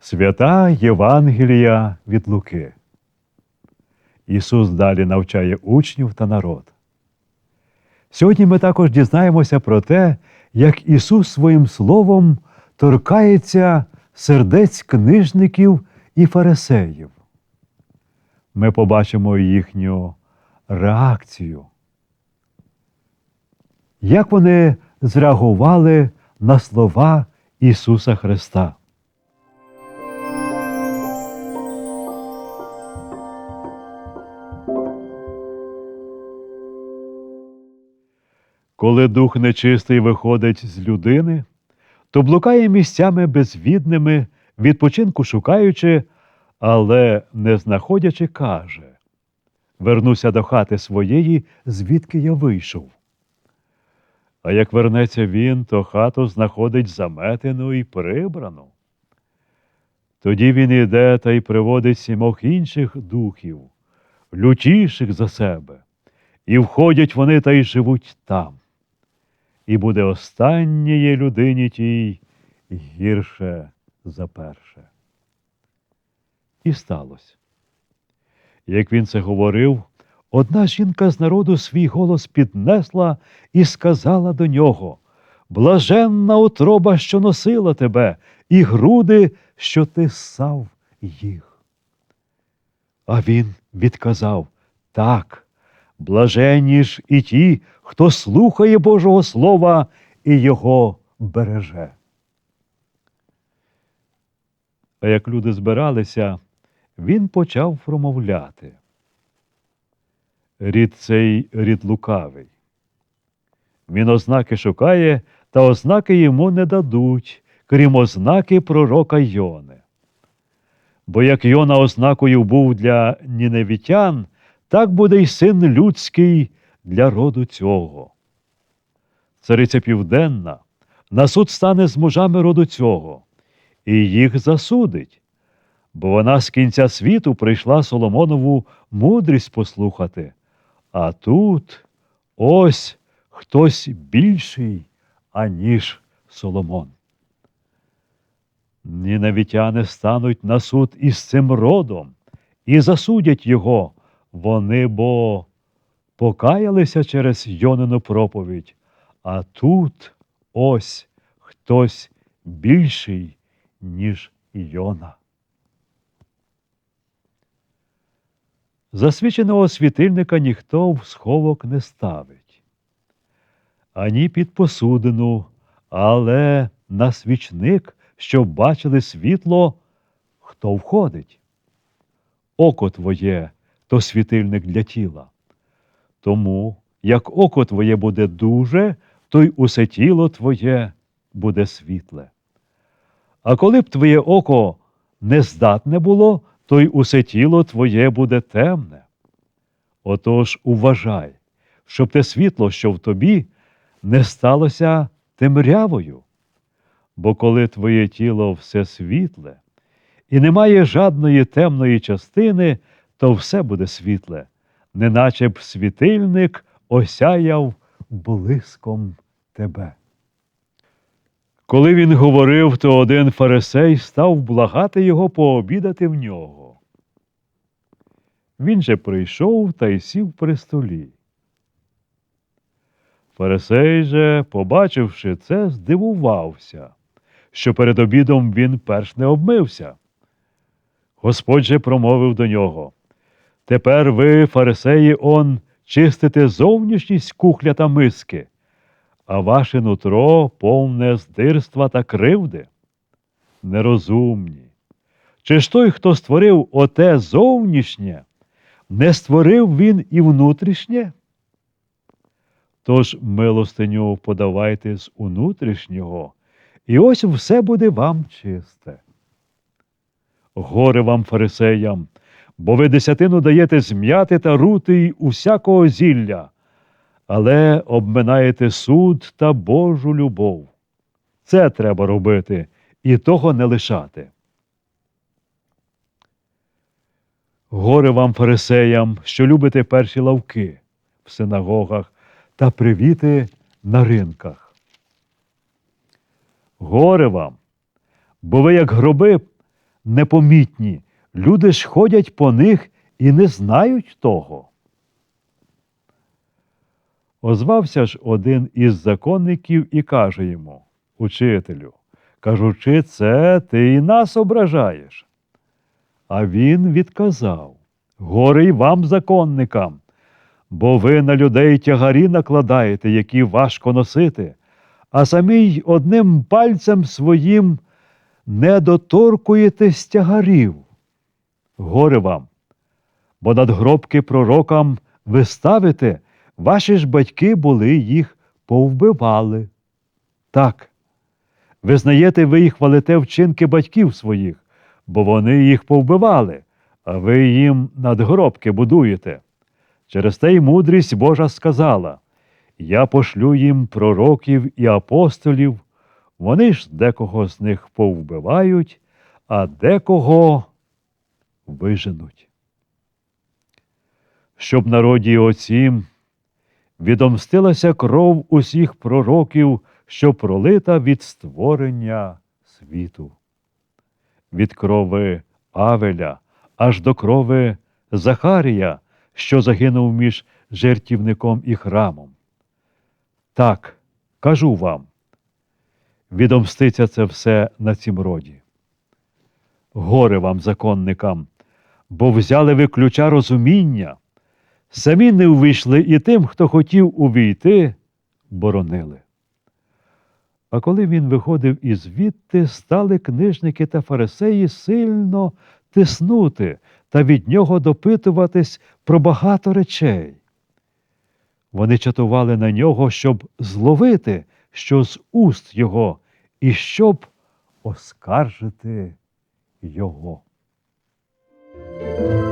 Свята Євангелія від Луки. Ісус далі навчає учнів та народ. Сьогодні ми також дізнаємося про те, як Ісус своїм словом торкається сердець книжників і фарисеїв. Ми побачимо їхню реакцію. Як вони зреагували на слова Ісуса Христа. Коли дух нечистий виходить з людини, то блукає місцями безвідними, відпочинку шукаючи, але не знаходячи, каже Вернуся до хати своєї, звідки я вийшов. А як вернеться він, то хату знаходить заметену і прибрану. Тоді він іде та й приводить сімох інших духів, лютіших за себе, і входять вони та й живуть там. І буде останньої людині тій гірше за перше. І сталося. Як він це говорив, одна жінка з народу свій голос піднесла і сказала до нього Блаженна утроба, що носила тебе, і груди, що ти ссав їх. А він відказав Так, блаженні ж і ті, хто слухає Божого Слова і його береже. А як люди збиралися, він почав промовляти. Рід цей рід лукавий. Він ознаки шукає, та ознаки йому не дадуть, крім ознаки пророка Йони. Бо як Йона ознакою був для ніневітян, так буде й син людський для роду цього. Цариця Південна на суд стане з мужами роду цього, і їх засудить, бо вона з кінця світу прийшла Соломонову мудрість послухати, а тут ось хтось більший, аніж Соломон. Нінавітяни стануть на суд із цим родом і засудять його, вони бо покаялися через Йонину проповідь, а тут ось хтось більший, ніж Йона. Засвіченого світильника ніхто в сховок не ставить, ані під посудину, але на свічник, щоб бачили світло, хто входить. Око твоє то світильник для тіла. Тому, як око твоє буде дуже, то й усе тіло твоє буде світле. А коли б твоє око нездатне було, то й усе тіло твоє буде темне. Отож уважай, щоб те світло, що в тобі, не сталося темрявою. Бо коли твоє тіло все світле, і немає жадної темної частини, то все буде світле, неначе б світильник осяяв блиском тебе. Коли він говорив, то один фарисей став благати його пообідати в нього. Він же прийшов та й сів при столі. Фарисей же, побачивши це, здивувався, що перед обідом він перш не обмився. Господь же промовив до нього Тепер ви, фарисеї, он, чистите зовнішність кухля та миски, а ваше нутро повне здирства та кривди. Нерозумні. Чи ж той, хто створив оте зовнішнє, не створив він і внутрішнє? Тож милостиню подавайте з унутрішнього, і ось все буде вам чисте. Горе вам, фарисеям, бо ви десятину даєте зм'яти та рути й усякого зілля, але обминаєте суд та Божу любов. Це треба робити і того не лишати. Горе вам, фарисеям, що любите перші лавки в синагогах та привіти на ринках. Горе вам, бо ви, як гроби, непомітні. Люди ж ходять по них і не знають того. Озвався ж один із законників і каже йому Учителю, кажучи це, ти і нас ображаєш. А він відказав Горе й вам, законникам, бо ви на людей тягарі накладаєте, які важко носити, а самі й одним пальцем своїм не доторкуєтесь тягарів. Горе вам, бо надгробки пророкам ви ставите, ваші ж батьки були їх повбивали. Так, визнаєте, ви їх хвалите вчинки батьків своїх, бо вони їх повбивали, а ви їм надгробки будуєте. Через те й мудрість Божа сказала Я пошлю їм пророків і апостолів, вони ж декого з них повбивають, а декого виженуть. Щоб народі оцім відомстилася кров усіх пророків, що пролита від створення світу. Від крови Авеля аж до крови Захарія, що загинув між жертівником і храмом. Так, кажу вам, відомститься це все на цім роді. Горе вам, законникам, бо взяли ви ключа розуміння, самі не увійшли і тим, хто хотів увійти, боронили. А коли він виходив із відти, стали книжники та фарисеї сильно тиснути та від нього допитуватись про багато речей. Вони чатували на нього, щоб зловити, що з уст його, і щоб оскаржити його. Thank you.